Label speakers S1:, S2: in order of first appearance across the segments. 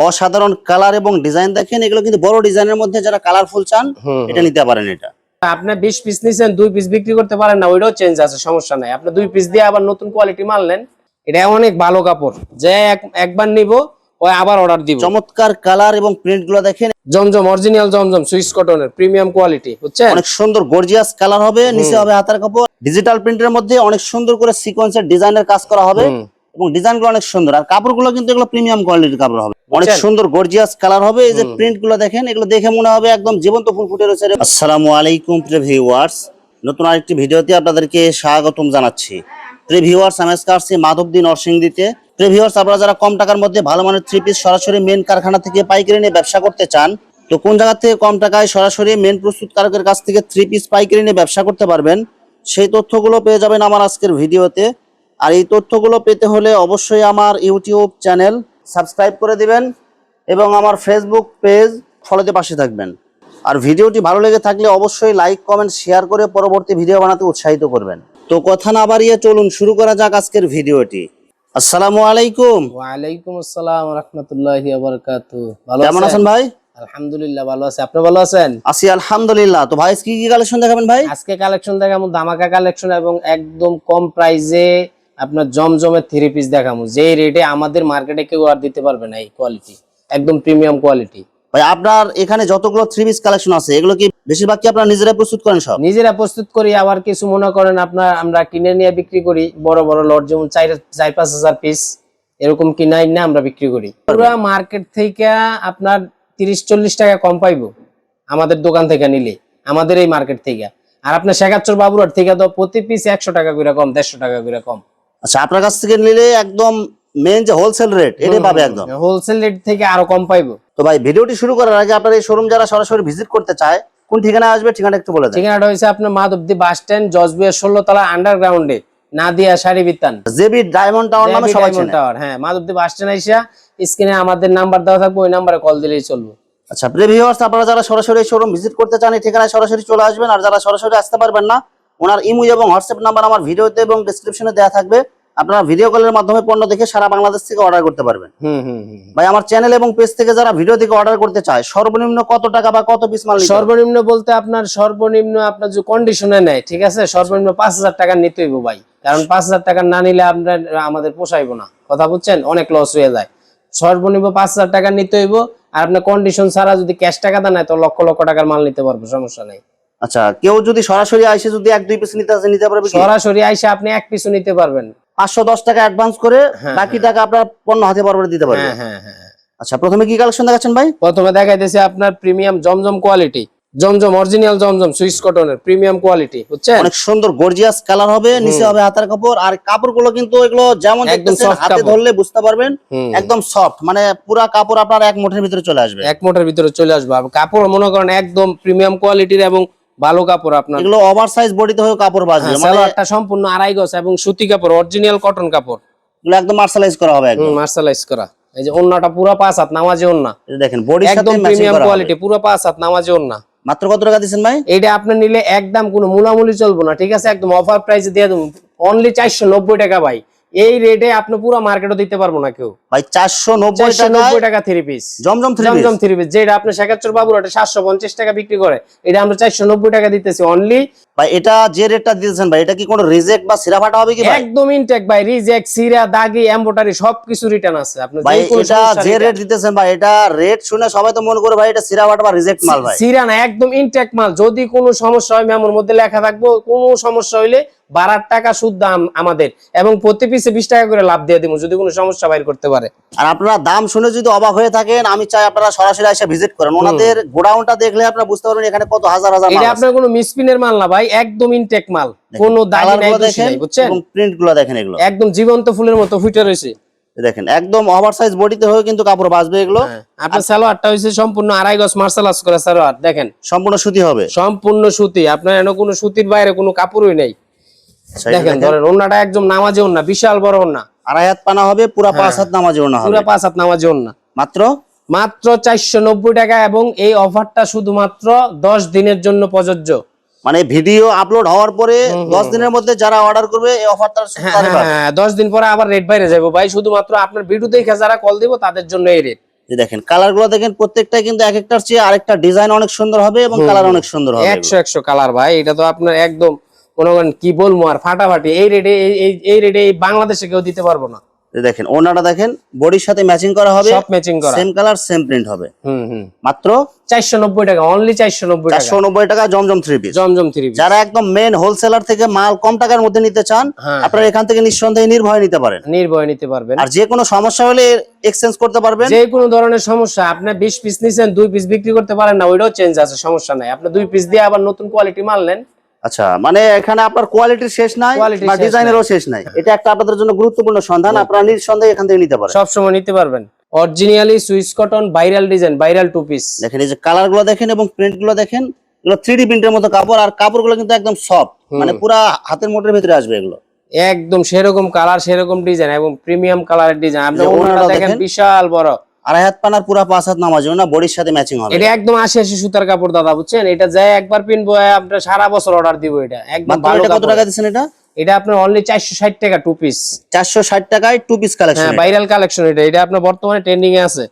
S1: অসাধারণ কালার এবং ডিজাইন দেখেন এগুলো কিন্তু বড় ডিজাইনের মধ্যে যারা কালারফুল চান এটা নিতে পারেন এটা।
S2: আপনি বিশ পিস নিছেন দুই পিস বিক্রি করতে পারেন না ওইটাও চেঞ্জ আছে সমস্যা নাই। আপনি দুই পিস দিয়ে আবার নতুন কোয়ালিটি মারলেন এটা অনেক ভালো কাপড়। যে এক- একবার নিব ওই আবার অর্ডার দিব।
S1: চমৎকার কালার এবং প্রিন্টগুলো দেখেন।
S2: জমজম অরিজিনাল জমজম সুইস কটনের প্রিমিয়াম কোয়ালিটি বুঝছেন?
S1: অনেক সুন্দর গর্জিয়াস কালার হবে নিচে হবে হাতার কাপড়। ডিজিটাল প্রিন্টের মধ্যে অনেক সুন্দর করে সিকোয়েন্সের ডিজাইনের কাজ করা হবে। এবং ডিজাইনগুলো অনেক সুন্দর। আর কাপড়গুলো কিন্তু এগুলো প্রিমিয়াম কোয়ালিটির কাপড় হবে। অনেক সুন্দর গর্জিয়াস কালার হবে। এই যে প্রিন্টগুলো দেখেন এগুলো দেখে মনে হবে একদম জীবন্ত ফুল ফুটে রয়েছে। আসসালামু আলাইকুম প্রিয় ভিউয়ার্স নতুন আরেকটি ভিডিওতে আপনাদেরকে স্বাগতম জানাচ্ছি। প্রিয় ভিউয়ার্স আমি আজকে আসছি মাধবদী নরসিংদীতে। প্রিয় ভিউয়ার্স আপনারা যারা কম টাকার মধ্যে ভালো মানের থ্রি পিস সরাসরি মেন কারখানা থেকে পাইকারি নিয়ে ব্যবসা করতে চান তো কোন জায়গা থেকে কম টাকায় সরাসরি মেন প্রস্তুতকারকের কাছ থেকে থ্রি পিস পাইকারি নিয়ে ব্যবসা করতে পারবেন সেই তথ্যগুলো পেয়ে যাবেন আমার আজকের ভিডিওতে। আর এই তথ্যগুলো পেতে হলে অবশ্যই আমার ইউটিউব চ্যানেল সাবস্ক্রাইব করে দিবেন এবং আমার ফেসবুক পেজ ফলোতে পাশে থাকবেন। আর ভিডিওটি ভালো লেগে থাকলে অবশ্যই লাইক কমেন্ট শেয়ার করে পরবর্তী ভিডিও বানাতে উৎসাহিত করবেন। তো কথা না বাড়িয়ে চলুন শুরু করা যাক আজকের ভিডিওটি। আসসালামু আলাইকুম।
S2: ওয়ালাইকুম আসসালাম রহমতুল্লাহি বারাকাতু ভালো
S1: কেমন আছেন? ভাই?
S2: আলহামদুলিল্লাহ ভালো আছে। আপনি ভালো আছেন?
S1: আছি আলহামদুলিল্লাহ। তো ভাই কি কি কালেকশন দেখাবেন ভাই?
S2: আজকে কালেকশন দেখামু ধামাকা কালেকশন এবং একদম কম প্রাইসে আপনার জমজমের থ্রি পিস দেখামু। যে রেটে আমাদের মার্কেটে কেউ আর দিতে পারবে না এই কোয়ালিটি একদম প্রিমিয়াম কোয়ালিটি
S1: ভাই আপনার এখানে যতগুলো থ্রি পিস কালেকশন আছে এগুলো কি বেশিরভাগ কি আপনারা নিজেরাই প্রস্তুত করেন সব?
S2: নিজেরা প্রস্তুত করি আবার কিছু মনে করেন আপনার আমরা কিনে নিয়ে বিক্রি করি বড় বড় লট যেমন চার চার পাঁচ হাজার পিস এরকম কিনাই না আমরা বিক্রি করি। পুরা মার্কেট থেকে আপনার তিরিশ চল্লিশ টাকা কম পাইবো আমাদের দোকান থেকে নিলে আমাদের এই মার্কেট থেকে। আর আপনার শেখাচ্ছর বাবুরার থেকে তো প্রতি পিস একশো টাকা করে কম দেড়শো টাকা করে কম।
S1: আচ্ছা আপনার কাছ থেকে নিলে একদম মেন যে হোলসেল রেট এটাই পাবে একদম।
S2: হোলসেল রেট থেকে আরও কম পাইবো।
S1: তো ভাই ভিডিওটি শুরু করার আগে আপনার এই শোরুম যারা সরাসরি ভিজিট করতে চায় কোন ঠিকানায় আসবে ঠিকানা একটু বলে দেন।
S2: ঠিকানাটা হয়েছে আপনার মাধবদী বাস স্ট্যান্ড জজবিয়া ষোলো তলা আন্ডারগ্রাউন্ডে Nadia Sari Bitan.
S1: JB diamond tower নামে সবাই চেনে।
S2: টাওয়ার হ্যাঁ মাধবদী বাস স্ট্যান্ড আইসা স্ক্রিনে আমাদের নাম্বার দেওয়া থাকবে ওই নাম্বারে কল দিলেই চলবে।
S1: আচ্ছা প্রিয় ভিউয়ার্স আপনারা যারা সরাসরি শোরুম ভিজিট করতে চান এই ঠিকানায় সরাসরি চলে আসবেন আর যারা সরাসরি আসতে পারবেন না ওনার ইমো এবং হোয়াটসঅ্যাপ নাম্বার আমার ভিডিওতে এবং ডেসক্রিপশনে দেওয়া থাকবে। আপনারা ভিডিও কলের মাধ্যমে পণ্য দেখে সারা বাংলাদেশ থেকে অর্ডার করতে পারবেন।
S2: হুম হুম হুম
S1: ভাই আমার চ্যানেল এবং পেজ থেকে যারা ভিডিও থেকে অর্ডার করতে চায় সর্বনিম্ন কত টাকা বা কত পিস মাল
S2: সর্বনিম্ন বলতে আপনার সর্বনিম্ন আপনার যে কন্ডিশনে নেয় ঠিক আছে? সর্বনিম্ন পাঁচ হাজার টাকা নিতে হইব ভাই। কারণ পাঁচ হাজার টাকা না নিলে আপনার আমাদের পোষাইবো না। কথা বুঝছেন? অনেক লস হয়ে যায়। সর্বনিম্ন পাঁচ হাজার টাকা নিতে হইব। আর আপনার কন্ডিশন ছাড়া যদি ক্যাশ টাকা দেন তো লক্ষ লক্ষ টাকার মাল নিতে পারব সমস্যা নেই।
S1: আচ্ছা কেউ যদি সরাসরি আইসে যদি এক দুই পিস নিতে আসে নিতে পারবে
S2: সরাসরি আইসা আপনি এক পিছু নিতে পারবেন।
S1: পাঁচশো দশ টাকা অ্যাডভান্স করে বাকি টাকা আপনার পণ্য হাতে বরাবর দিতে পারবে।
S2: হ্যাঁ হ্যাঁ হ্যাঁ
S1: আচ্ছা প্রথমে কি কালেকশন দেখাচ্ছেন ভাই?
S2: প্রথমে দেখাইতেছে আপনার premium Zamzam quality Zamzam original Zamzam Swiss কটনের প্রিমিয়াম কোয়ালিটি বুঝছেন?
S1: অনেক সুন্দর গর্জিয়াস কালার হবে নিচে হবে হাতার কাপড় আর কাপড়গুলো কিন্তু এগুলো যেমন
S2: একদম
S1: দেখতেছেন হাতে ধরলে বুঝতে পারবেন একদম সফট মানে পুরা কাপড় আপনার এক মুঠের ভিতরে চলে আসবে।
S2: এক মোটের ভিতরে চলে আসবে। কাপড় মনে করেন একদম প্রিমিয়াম কোয়ালিটির এবং ভালো কাপড় আপনার
S1: এগুলো ওভার সাইজ বডিতে হয়ে কাপড় বাজবে মানে
S2: সালোয়ারটা সম্পূর্ণ আড়াই গজ এবং সুতি কাপড় অরিজিনাল কটন কাপড়।
S1: এগুলো একদম মার্শালাইজ করা হবে একদম।
S2: মার্শালাইজ করা। এই যে ওন্নাটা পুরো পাঁচ হাত নামাজে ওন্না।
S1: এই দেখেন বডি সাথে
S2: একদম প্রিমিয়াম কোয়ালিটি পুরো পাঁচ হাত নামাজে ওন্না।
S1: মাত্র কত টাকা দিচ্ছেন ভাই?
S2: এটা আপনি নিলে একদম কোনো মূলামূলি চলবো না ঠিক আছে? একদম অফার প্রাইসে দিয়ে দেবো। অনলি চারশো নব্বই টাকা ভাই। এই রেটে আপনি পুরো মার্কেটও দিতে পারব না কেউ।
S1: ভাই চারশো নব্বই
S2: চারশো
S1: টাকা
S2: নব্বই টাকা three piece
S1: Zamzam three
S2: Zamzam three piece যেটা আপনি শেখাচ্ছর বাবুর ওটা সাতশো পঞ্চাশ টাকা বিক্রি করে এটা আমরা চারশো নব্বই টাকা দিতেছি অনলি
S1: ভাই এটা যে রেটটা দিতেছেন ভাই এটা কি কোনো রিজেক্ট বা সিরা ফাটা হবে কি ভাই?
S2: একদম ইনটেক ভাই রিজেক্ট সিরা দাগি এম্বোটারি সবকিছু রিটার্ন আছে। আপনি
S1: ভাই এটা যে রেট দিতেছেন ভাই এটা রেট শুনে সবাই তো মনে করে ভাই এটা সিরা ফাটা বা রিজেক্ট মাল ভাই।
S2: সিরা না একদম ইনটেক মাল। যদি কোনো সমস্যা হয় মেমোর মধ্যে লেখা থাকব কোনো সমস্যা হইলে বারার টাকা সুদ আম- আমাদের এবং প্রতি পিসে বিশ টাকা করে লাভ দিয়ে দিব যদি কোনো সমস্যা বাইর করতে পারে।
S1: আর আপনারা দাম শুনে যদি অবাক হয়ে থাকেন আমি চাই আপনারা সরাসরি এসে ভিজিট করেন। ওনাদের গোডাউনটা দেখলে আপনারা বুঝতে পারবেন এখানে কত হাজার হাজার
S2: এটা। আপনার কোনো মিসপিনের মাল না ভাই একদম ইনটেক মাল। কোনো দাগি নাই
S1: দেখেন
S2: বুঝছেন?
S1: এবং প্রিন্টগুলো দেখেন এগুলো।
S2: একদম জীবন্ত ফুলের মতো ফুটে রয়েছে।
S1: দেখেন একদম ওভার সাইজ বডিতে হয়ে কিন্তু কাপড় বাঁচবে এগুলো।
S2: হ্যাঁ, আপনার সালোয়ারটা হয়েছে সম্পূর্ণ আড়াই গজ মার্শাল আর্টস করা সালোয়ার দেখেন।
S1: সম্পূর্ণ সুতি হবে।
S2: সম্পূর্ণ সুতি আপনার এনে কোনো সুতির বাইরে কোনো কাপড়ই নেই। দেখেন ধরেন ওন্নাটা একদম নামাজে ওন্না বিশাল বড় ওন্না
S1: আড়াই হাত পানা হবে পুরা পাঁচ হাত নামাজি ওনা হবে।
S2: পুরো পাঁচ হাত নামাজে ওন্না
S1: মাত্র?
S2: মাত্র চারশো নব্বই টাকা এবং এই অফারটা শুধুমাত্র দশ দিনের জন্য প্রযোজ্য।
S1: মানে ভিডিও আপলোড হওয়ার পরে দশ দিনের মধ্যে যারা অর্ডার করবে এই অফারটা
S2: হ্যাঁ হ্যাঁ, হ্যাঁ, দশ দিন পরে আবার রেট বাইরে যাব ভাই শুধুমাত্র আপনার ভিডিও দেখে যারা কল দিব তাদের জন্য এই রেট
S1: দেখেন কালারগুলো দেখেন প্রত্যেকটা কিন্তু এক একটার চেয়ে আরেকটা ডিজাইন অনেক সুন্দর হবে এবং কালার অনেক সুন্দর হবে।
S2: একশো একশো কালার ভাই এটা তো আপনার একদম মনে করেন কি বলব আর ফাটাফাটি এই রেটে এই রেটে এই বাংলাদেশে কেউ দিতে পারব না।
S1: দেখেন ওনাটা দেখেন বডির সাথে ম্যাচিং করা হবে
S2: সব ম্যাচিং করা।
S1: সেম কালার সেম প্রিন্ট হবে।
S2: হুম হুম।
S1: মাত্র
S2: চারশো নব্বই টাকা অনলি চারশো নব্বই টাকা।
S1: চারশো নব্বই টাকা Zamzam three piece
S2: Zamzam three
S1: যারা একদম মেন হোলসেলার থেকে মাল কম টাকার মধ্যে নিতে চান
S2: হ্যাঁ।
S1: আপনারা এখান থেকে নিঃসন্দেহে নির্ভয়ে নিতে পারেন।
S2: নির্ভয় নিতে পারবেন।
S1: আর যে কোনো সমস্যা হলে এক্সচেঞ্জ করতে পারবেন।
S2: যে কোনো ধরনের সমস্যা আপনি বিশ পিস নিছেন দুই পিস বিক্রি করতে পারেন না ওইটাও চেঞ্জ আছে সমস্যা নাই। আপনি দুই পিস দিয়ে আবার নতুন কোয়ালিটি মাল নেন।
S1: আচ্ছা মানে এখানে আপনার কোয়ালিটির শেষ নাই বা ডিজাইনেরও শেষ নাই। এটা একটা আপনাদের জন্য গুরুত্বপূর্ণ সন্ধান আপনারা নিঃসন্দেহে এখান থেকে নিতে পারেন।
S2: সব সময় নিতে পারবেন। Originally Swiss cotton viral design viral two piece
S1: দেখেন এই যে কালারগুলো দেখেন এবং প্রিন্টগুলো দেখেন এগুলো থ্রি প্রিন্টের মতো কাপড় আর কাপড়গুলো কিন্তু একদম সফট মানে পুরা হাতের মোটের ভিতরে আসবে এগুলো।
S2: একদম সেরকম কালার সেরকম ডিজাইন এবং প্রিমিয়াম কালারের ডিজাইন আপনি দেখেন। বিশাল বড়।
S1: আড়াই হাত পানার পুরা পাঁচ হাত নামাজ না বডির সাথে ম্যাচিং হবে।
S2: এটা একদম আশি আশি সুতার কাপড় দাদা বুঝছেন? এটা যায় একবার পিনবো আপনার সারা বছর অর্ডার দিব এটা। একদম ভালো
S1: কত টাকা দিচ্ছেন এটা?
S2: এটা আপনার অনলি চারশো ষাট টাকা টু পিস
S1: চারশো ষাট টাকায় টু পিস কালেকশন
S2: হ্যাঁ ভাইরাল কালেকশন এটা। এটা আপনার বর্তমানে ট্রেন্ডিং এ আছে।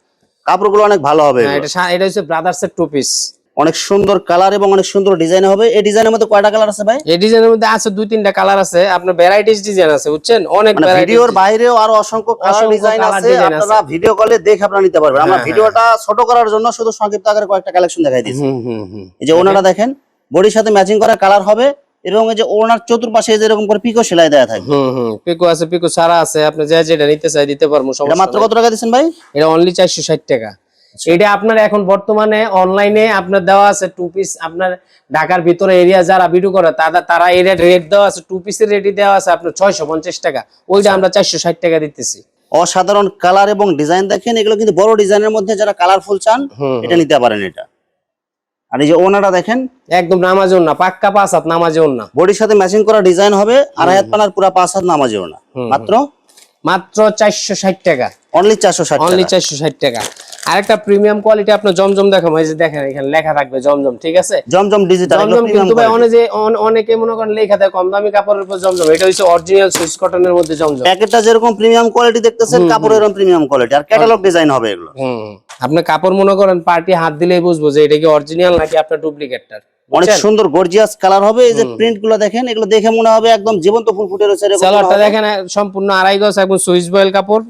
S1: কাপড়গুলো অনেক ভালো হবে
S2: হ্যাঁ, এটা এটা হচ্ছে ব্রাদার্স এর টু পিস
S1: অনেক সুন্দর কালার এবং অনেক সুন্দর ডিজাইন হবে। এই ডিজাইনের মধ্যে কয়টা কালার আছে ভাই?
S2: এই ডিজাইনের মধ্যে আছে দুই তিনটা কালার আছে। আপনার ভ্যারাইটিস ডিজাইন আছে বুঝছেন? অনেক
S1: মানে ভিডিওর বাইরেও আরও অসংখ্য কালার ডিজাইন আছে। আপনারা ভিডিও কলে দেখে আপনারা নিতে পারবেন। আমরা
S2: হ্যাঁ,
S1: ভিডিওটা ছোট করার জন্য শুধু সংক্ষিপ্ত আকারে কয়েকটা কালেকশন দেখাই দিয়েছি
S2: হুম হুম হুম।
S1: এই যে ওনারা দেখেন বডির সাথে ম্যাচিং করা কালার হবে এবং এই যে ওনার চতুর্পাশে এরকম করে পিকো সেলাই দেওয়া থাকে।
S2: হুম হুম পিকো আছে পিকো সারা আছে। আপনি যা যেটা নিতে চাই দিতে পারব
S1: এটা
S2: সমস্যা
S1: মাত্র কত টাকা দিচ্ছেন ভাই?
S2: এটা অনলি চারশো ষাট টাকা। এটা আপনার এখন বর্তমানে অনলাইনে আপনার দেওয়া আছে টু পিস আপনার ঢাকার ভিতরে এরিয়া যারা ভিডিও করে তারা তারা এরিয়া রেট দেওয়া আছে টু পিসের রেটই দেওয়া আছে আপনার ছয়শো পঞ্চাশ টাকা। ওইটা আমরা চারশো ষাট টাকা দিতেছি।
S1: অসাধারণ কালার এবং ডিজাইন দেখেন এগুলো কিন্তু বড় ডিজাইনের মধ্যে যারা কালারফুল চান এটা নিতে পারেন এটা। আর এই যে ওনারা দেখেন
S2: একদম নামাজেও না পাক্কা পাঁচ হাত নামাজেও না
S1: বডির সাথে ম্যাচিং করা ডিজাইন হবে আড়াই হাত পানার পুরা পাঁচ হাত নামাজেও না
S2: হুম,
S1: মাত্র?
S2: মাত্র চারশো ষাট টাকা।
S1: অনলি চারশো ষাট
S2: অনলি চারশো ষাট টাকা। আরেকটা প্রিমিয়াম কোয়ালিটি আপনার জমজম দেখাবো এই যে দেখেন এখানে লেখা থাকবে জমজম ঠিক আছে?
S1: জমজম ডিজিটাল
S2: জমজম কিন্তু ভাই অনেকে অন- অনেকে মনে করেন লেখা দেয় কম দামি কাপড়ের উপর জমজম এটা হচ্ছে অরিজিনাল সুইস কটনের মধ্যে জমজম।
S1: প্যাকেটটা যেরকম প্রিমিয়াম কোয়ালিটি দেখতেছেন কাপড়ের এরকম প্রিমিয়াম কোয়ালিটি আর ক্যাটালগ ডিজাইন হবে এগুলো।
S2: হুম আপনি কাপড় মনে করেন পার্টি হাত দিলেই বুঝব যে এটা কি অরিজিনাল নাকি আপনার ডুপ্লিকেটটার
S1: অনেক সুন্দর গর্জিয়াস কালার হবে। এই যে প্রিন্টগুলো দেখেন এগুলো দেখে মনে হবে একদম জীবন্ত ফুল ফুটে রয়েছে
S2: দেখেন সম্পূর্ণ আড়াই গজ একদম সুইস বয়েল কাপড়।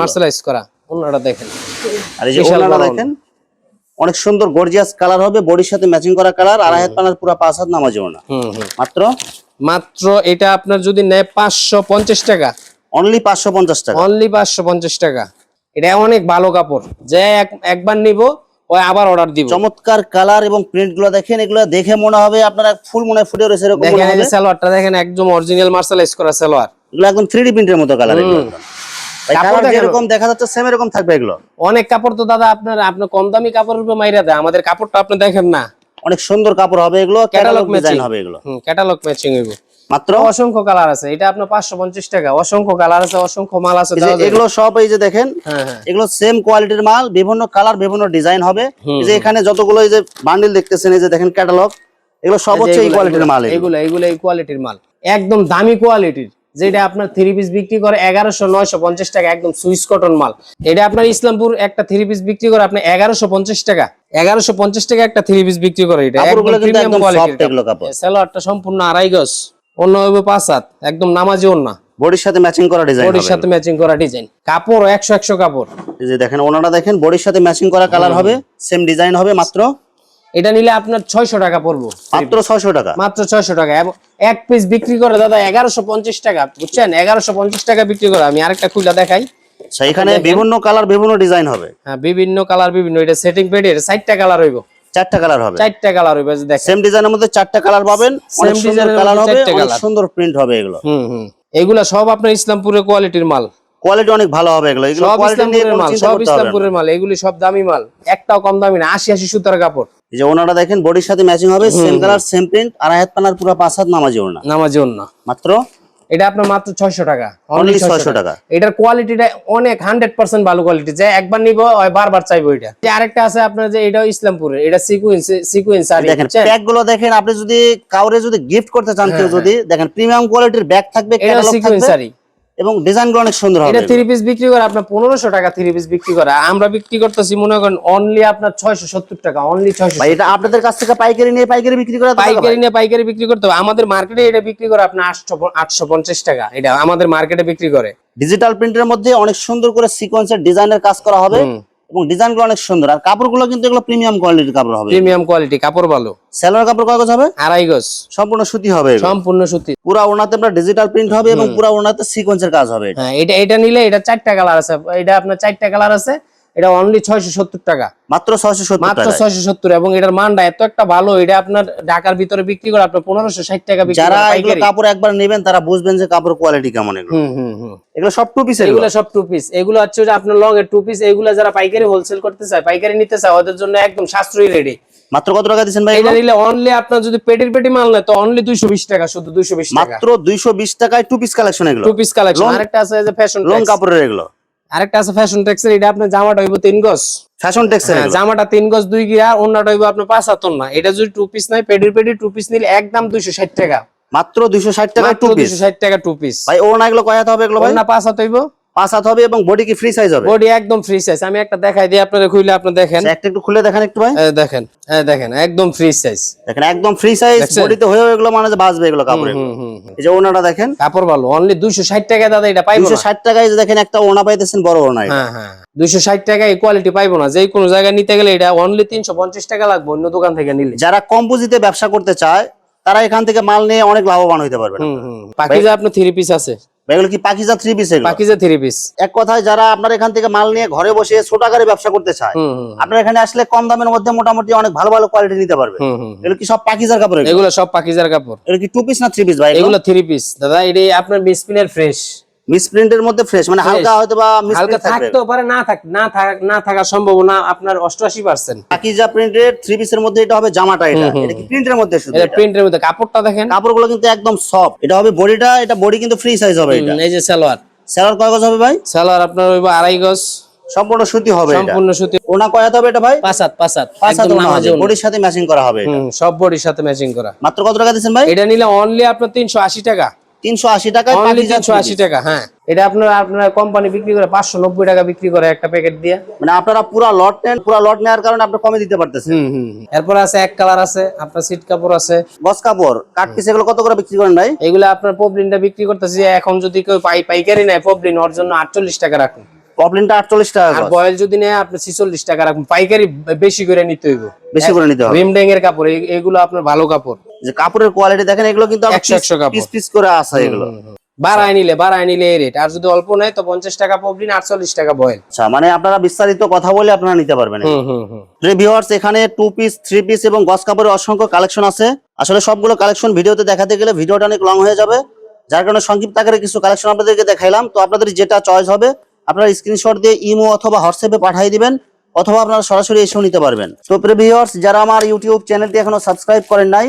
S2: মার্শালাইজ করা। দেখেন।
S1: আর এই যে দেখেন অনেক সুন্দর গর্জিয়াস কালার হবে বডির সাথে ম্যাচিং করা কালার আড়াই হাত পানার পুরো পাঁচ হাত নামাজেও না
S2: হুম হুম।
S1: মাত্র?
S2: মাত্র এটা আপনার যদি নেয় পাঁচশো পঞ্চাশ টাকা।
S1: অনলি পাঁচশো পঞ্চাশ টাকা।
S2: অনলি পাঁচশো পঞ্চাশ টাকা। এটা অনেক ভালো কাপড়। যে এক- একবার নিব ওই আবার অর্ডার দিব।
S1: চমৎকার কালার এবং প্রিন্টগুলো দেখেন এগুলো দেখে মনে হবে আপনারা ফুল মনে ফুটে রয়েছে এরকম
S2: দেখেন সালোয়ারটা দেখেন একদম অরিজিনাল মার্শালাইজ করা সালোয়ার।
S1: এগুলো একদম থ্রি প্রিন্টের মতো কালার
S2: কাপড়
S1: যেরকম দেখা যাচ্ছে সেম এরকম থাকবে এগুলো।
S2: অনেক কাপড় তো দাদা আপনার আপনার কম দামি কাপড়ের উপর মাইরা দেয়। আমাদের কাপড়টা আপনি দেখেন না।
S1: অনেক সুন্দর কাপড় হবে এগুলো ক্যাটালগ
S2: matching।
S1: হবে এগুলো।
S2: হুম ক্যাটালগ ম্যাচিং এগুলো।
S1: মাত্র?
S2: অসংখ্য কালার আছে। এটা আপনার পাঁচশো পঞ্চাশ টাকা। অসংখ্য কালার আছে অসংখ্য মাল আছে।
S1: এগুলো সব এই যে দেখেন
S2: হ্যাঁ হ্যাঁ।
S1: এগুলো সেম কোয়ালিটির মাল বিভিন্ন কালার বিভিন্ন ডিজাইন হবে। যে এখানে যতগুলো এই যে বান্ডিল দেখতেছেন এই যে দেখেন ক্যাটালগ এগুলো সব হচ্ছে এই কোয়ালিটির মাল এগুলো।
S2: এগুলো এগুলো এই কোয়ালিটির মাল। একদম দামি কোয়ালিটির যেটা আপনার থ্রি পিস বিক্রি করে এগারোশো নয়শো পঞ্চাশ টাকা একদম সুইস কটন মাল। এটা আপনার ইসলামপুর একটা থ্রি পিস বিক্রি করে আপনি এগারোশো পঞ্চাশ টাকা। এগারোশো পঞ্চাশ টাকা একটা থ্রি পিস বিক্রি করে এটা। সালোয়ারটা সম্পূর্ণ আড়াই গজ। অন্য হবে পাঁচ হাত। একদম নামাজি অন্য
S1: বডির সাথে ম্যাচিং করা ডিজাইন
S2: বডির সাথে ম্যাচিং করা ডিজাইন কাপড় একশো একশো কাপড়।
S1: এই যে দেখেন ওনারা দেখেন বডির সাথে ম্যাচিং করা কালার হবে। সেম ডিজাইন হবে মাত্র।
S2: এটা নিলে আপনার ছয়শো টাকা পড়ব।
S1: মাত্র ছয়শো টাকা।
S2: মাত্র ছয়শো টাকা। এবং এক পিস বিক্রি করে দাদা এগারোশো পঞ্চাশ টাকা বুঝছেন? এগারোশো পঞ্চাশ টাকা বিক্রি করে। আমি আরেকটা খুলে দেখাই।
S1: আচ্ছা এখানে বিভিন্ন কালার বিভিন্ন ডিজাইন হবে।
S2: হ্যাঁ বিভিন্ন কালার বিভিন্ন। এটা সেটিং পেডের চারটা কালার হইব।
S1: চারটা কালার হবে।
S2: চারটা কালার হইব এই দেখেন।
S1: সেম ডিজাইনের মধ্যে চারটা কালার পাবেন
S2: সেম এর
S1: কালার হবে অনেক সুন্দর প্রিন্ট হবে এগুলো।
S2: হুম হুম। এগুলা সব আপনার ইসলামপুরের কোয়ালিটির মাল।
S1: কোয়ালিটি অনেক ভালো হবে এগুলো। এগুলো কোয়ালিটি নিয়ে কোনো চিন্তা
S2: সব
S1: করতে হবে না।
S2: ইসলামপুরের মাল এগুলি সব দামি মাল। একটাও কম দামি না আশি আশি সুতার কাপড়।
S1: এই যে ওনারা দেখেন বডির সাথে ম্যাচিং হবে সেম কালার সেম প্রিন্ট আড়াই হাত পানার পুরো পাঁচ হাত নামাজি ওনা
S2: নামাজি অন্য
S1: মাত্র?
S2: এটা আপনার মাত্র ছয়শো টাকা।
S1: অনলি
S2: অনলি
S1: ছয়শো টাকা।
S2: এটার কোয়ালিটিটা অনেক হান্ড্রেড পার্সেন্ট ভালো কোয়ালিটি যে একবার নিবো বারবার চাইব এটা। যে আরেকটা আছে আপনার যে এটাও ইসলামপুরের। এটা সিকুয়েন্স সিকুয়েন্স আর
S1: দেখেন প্যাকগুলো দেখেন আপনি যদি কাউরে যদি গিফট করতে চান কেউ যদি দেখেন প্রিমিয়াম কোয়ালিটির ব্যাগ থাকবে ক্যাটালগ থাকবে।
S2: আরি
S1: এবং ডিজাইনগুলো অনেক সুন্দর হবে।
S2: এটা থ্রি পিস বিক্রি করে আপনার পনেরোশো টাকা থ্রি পিস বিক্রি করে। আমরা বিক্রি করতেছি মনে করেন অনলি আপনার ছয়শো সত্তর টাকা অনলি ছয়শো
S1: এটা আপনাদের কাছ থেকে পাইকারি নিয়ে পাইকারি বিক্রি করে
S2: পাইকারি নিয়ে পাইকারি বিক্রি করতে হবে। আমাদের মার্কেটে এটা বিক্রি করে আপনার আটশো আটশো পঞ্চাশ টাকা। এটা আমাদের মার্কেটে বিক্রি করে।
S1: ডিজিটাল প্রিন্টের মধ্যে অনেক সুন্দর করে সিকোয়েন্সের ডিজাইনের কাজ করা হবে। এবং ডিজাইনগুলো অনেক সুন্দর। আর কাপড়গুলো কিন্তু এগুলো প্রিমিয়াম কোয়ালিটির কাপড় হবে।
S2: প্রিমিয়াম কোয়ালিটি কাপড় ভালো।
S1: সেলোয়ার কাপড় কয় গজ হবে?
S2: আড়াই গজ।
S1: সম্পূর্ণ সুতি হবে
S2: সম্পূর্ণ সুতি।
S1: পুরো ওনাতে আপনার ডিজিটাল প্রিন্ট হবে এবং পুরো ওনাতে সিকোয়েন্সের কাজ হবে।
S2: হ্যাঁ এটা এটা নিলে এটা চারটা কালার আছে। এটা আপনার চারটা কালার আছে। এটা অনলি ছয়শো সত্তর টাকা।
S1: মাত্র ছয়শো সত্তর
S2: মাত্র ছয়শো সত্তর এবং এটার মানটা এত একটা ভালো এটা আপনার ঢাকার ভিতরে বিক্রি করে আপনার পনেরোশো ষাট টাকা
S1: যারা কাপড় একবার নেবেন তারা বুঝবেন যে কাপড় কোয়ালিটি কেমন এগুলো। সব টু পিস
S2: এগুলো। সব টু পিস এগুলো হচ্ছে যে আপনার লং এর টু পিস এগুলো যারা পাইকারি হোলসেল করতে চায় পাইকারি নিতে চায় ওদের জন্য একদম সাশ্রয়ী রেডি
S1: মাত্র কত টাকা দিচ্ছেন ভাই
S2: এটা নিলে অনলি আপনার যদি পেটির পেটি মাল নেয় তো অনলি দুইশো বিশ টাকা শুধু দুইশো বিশ টাকা।
S1: মাত্র দুইশো বিশ টাকায় টু পিস কালেকশন এগুলো।
S2: টু পিস কালেকশন
S1: Long-
S2: আরেকটা আছে যে ফ্যাশন
S1: লং কাপড়ের এগুলো।
S2: আরেকটা আছে ফ্যাশন টেক্সের এটা আপনার জামাটা হইব তিন গজ।
S1: ফ্যাশন টেক্সের
S2: জামাটা তিন গজ দুই গিরা অন্যটা হইব আপনার পাঁচ হাতন না এটা যদি টু পিস নাই পেডির পেডি টু পিস নিলে একদম দুইশো ষাট টাকা।
S1: মাত্র দুইশো ষাট
S2: টাকা
S1: টু পিস
S2: দুইশো ষাট টাকা টু পিস
S1: ভাই ওনা এগুলো কয় হবে এগুলো ভাই?
S2: না পাঁচ হাত হইব।
S1: পাঁচ হাত হবে এবং বডি কি ফ্রি সাইজ হবে?
S2: বডি একদম ফ্রি সাইজ আমি একটা দেখাই দিই আপনারা আপনি দেখেন।
S1: একটা একটু খুলে দেখেন একটু ভাই।
S2: দেখেন এই দেখেন একদম ফ্রি সাইজ
S1: দেখেন একদম ফ্রি সাইজ? বডিতে হয়েও এগুলো মানে বাঁচবে এগুলো কাপড়। এই যে ওনাটা দেখেন।
S2: কাপড় ভালো অনলি দুইশো ষাট টাকা দাদা এটা পাইবো
S1: দুইশো
S2: না
S1: ষাট টাকায় যে দেখেন একটা ওনা পাইতেছেন বড় ওনা।
S2: হ্যাঁ হ্যাঁ দুইশো ষাট টাকা এই কোয়ালিটি পাইবো না। যে কোনো জায়গায় নিতে গেলে এটা অনলি তিনশো পঞ্চাশ টাকা লাগবে অন্য দোকান থেকে নিলে।
S1: যারা কম পুঁজিতে ব্যবসা করতে চায় তারা এখান থেকে মাল নিয়ে অনেক লাভবান হইতে পারবে
S2: পাকিজা আপনার থ্রি পিস আছে।
S1: এগুলো কি পাকিজা থ্রি পিস এগুলো?
S2: পাকিজা থ্রি পিস
S1: এক কথায় যারা আপনার এখান থেকে মাল নিয়ে ঘরে বসে ছোট আকারে ব্যবসা করতে চায় আপনার এখানে আসলে কম দামের মধ্যে মোটামুটি অনেক ভালো ভালো কোয়ালিটি নিতে পারবে। এগুলো কি সব পাকিজার কাপড় এগুলো?
S2: সব পাকিজার কাপড়।
S1: এগুলো কি টু পিস না থ্রি পিস ভাই?
S2: এগুলো? থ্রি পিস দাদা এটা আপনার মিসপিনের ফ্রেশ
S1: মিস প্রিন্টের মধ্যে ফ্রেশ মানে হালকা হয়তো বা
S2: হালকা থাকতেও পারে না থাক না থাক না থাকার সম্ভাবনা আপনার অষ্টআশি পার্সেন্ট
S1: পাকিজা প্রিন্টের থ্রি পিসের মধ্যে এটা হবে জামাটা এটা। এটা কি প্রিন্টের মধ্যে শুধু
S2: এটা? প্রিন্টের মধ্যে। কাপড়টা দেখেন।
S1: কাপড়গুলো কিন্তু একদম সফট এটা হবে বডিটা এটা বডি কিন্তু ফ্রি সাইজ হবে এটা।
S2: এই যে সালোয়ার।
S1: সেলার কয় গজ হবে ভাই?
S2: সালোয়ার আপনার হইব আড়াই গজ।
S1: সম্পূর্ণ সুতি হবে
S2: সম্পূর্ণ সুতি।
S1: ওনা কয়াত হবে এটা ভাই?
S2: পাঁচ হাত পাঁচ হাত।
S1: পাঁচ হাত
S2: একদম নামাজে
S1: বডির সাথে ম্যাচিং করা হবে
S2: সব বডির সাথে ম্যাচিং করা।
S1: মাত্র কত টাকা দিচ্ছেন ভাই?
S2: এটা নিলে অনলি আপনার তিনশো আশি টাকা।
S1: তিনশো আশি টাকায়
S2: তিনশো আশি টাকা হ্যাঁ। এটা আপনার আপনার কোম্পানি বিক্রি করে পাঁচশো নব্বই টাকা বিক্রি করে একটা প্যাকেট দিয়ে।
S1: মানে আপনারা পুরা লট নেন পুরা লট নেওয়ার কারণে আপনি কমে দিতে পারতেছেন।
S2: হুম হুম এরপর আছে এক কালার আছে আপনার সিট কাপড় আছে।
S1: গস কাপড় কাট পিস এগুলো কত করে বিক্রি করেন ভাই?
S2: এগুলো আপনার বিক্রি করতেছি এখন যদি কেউ পাই পাইকারি নেয় পবলিন ওর জন্য আটচল্লিশ টাকা রাখুন।
S1: পপলিনটা আটচল্লিশ টাকা
S2: আর বয়েল যদি নেয় আপনি ছিচল্লিশ টাকা রাখুন। পাইকারি বেশি করে নিতে হইব।
S1: বেশি করে নিতে হবে।
S2: এর কাপড় এগুলো আপনার ভালো কাপড়।
S1: যে কাপড়ের কোয়ালিটি দেখেন এগুলো কিন্তু। পিস পিস করে আসা এগুলো।
S2: বাড়ায় নিলে বাড়ায় নিলে এই রেট আর যদি অল্প নেয় তো পঞ্চাশ টাকা পবলিন আটচল্লিশ টাকা বয়েল।
S1: আচ্ছা মানে আপনারা বিস্তারিত কথা বলে আপনারা নিতে পারবেন ভিউয়ার্স এখানে টু পিস থ্রি পিস এবং গস কাপড়ের অসংখ্য কালেকশন আছে। আসলে সবগুলো কালেকশন ভিডিওতে দেখাতে গেলে ভিডিওটা অনেক লং হয়ে যাবে। যার কারণে সংক্ষিপ্ত আকারে কিছু কালেকশন আপনাদেরকে দেখাইলাম। তো আপনাদের যেটা চয়েস হবে আপনারা স্ক্রিনশট দিয়ে ইমো অথবা হোয়াটসঅ্যাপে পাঠিয়ে দিবেন অথবা আপনারা সরাসরি এসেও নিতে পারবেন। তো ভিউয়ার্স যারা আমার ইউটিউব চ্যানেলটি এখনও সাবস্ক্রাইব করেন নাই